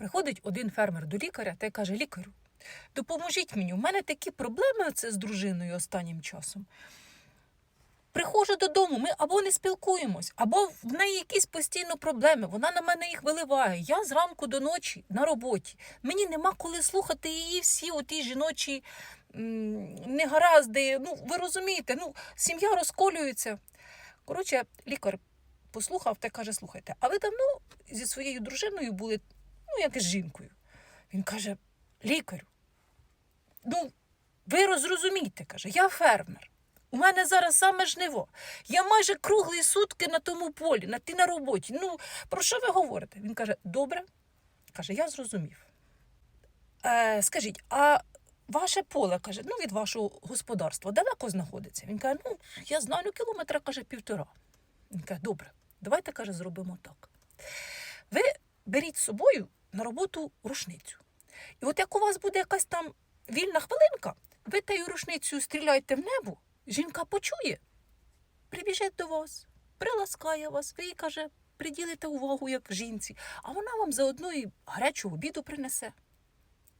Приходить один фермер до лікаря та й каже: лікарю, допоможіть мені, у мене такі проблеми це з дружиною останнім часом. Приходжу додому, ми або не спілкуємось, або в неї якісь постійно проблеми. Вона на мене їх виливає. Я зранку до ночі на роботі. Мені нема коли слухати її всі оті жіночі негаразди. Ну, ви розумієте, ну, сім'я розколюється. Коротше, лікар послухав та каже: слухайте, а ви давно зі своєю дружиною були, як з жінкою? Він каже: лікарю, ну, ви розрозумійте, каже, я фермер. У мене зараз саме жниво. Я майже круглі сутки на тому полі, на ти на роботі. Ну, про що ви говорите? Він каже: добре. Каже, я зрозумів. Е, скажіть, а ваше поле, каже, ну від вашого господарства далеко знаходиться? Він каже, ну, я знаю, кілометра, каже, півтора. Він каже, добре, давайте, каже, зробимо так. Ви беріть з собою на роботу рушницю. І от як у вас буде якась там вільна хвилинка, ви тією рушницею стріляєте в небо, жінка почує, прибіжить до вас, приласкає вас, ви їй каже, приділите увагу як жінці, а вона вам заодно і гарячого обіду принесе.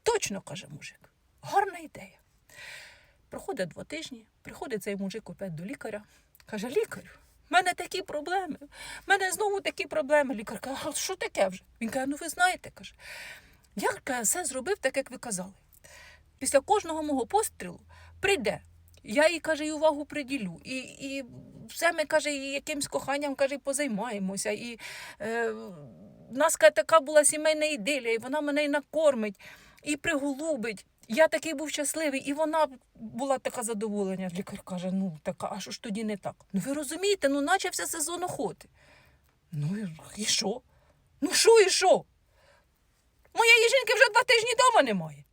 Точно, каже мужик, гарна ідея. Проходить два тижні, приходить цей мужик опять до лікаря, каже: лікарю, в мене такі проблеми, в мене знову такі проблеми. Лікар каже, а що таке вже? Він каже, ну ви знаєте, каже, я каже, все зробив так, як ви казали. Після кожного мого пострілу прийде. Я їй каже, і увагу приділю. І, і все ми каже, і якимсь коханням каже, позаймаємося. І е, в нас така була сімейна ідилія, і вона мене і накормить, і приголубить. Я такий був щасливий, і вона була така задоволення. Лікар каже: ну така, а що ж тоді не так? Ну ви розумієте, ну начався сезон охоти. Ну і- що? Ну що і що? Моєї жінки вже два тижні вдома немає.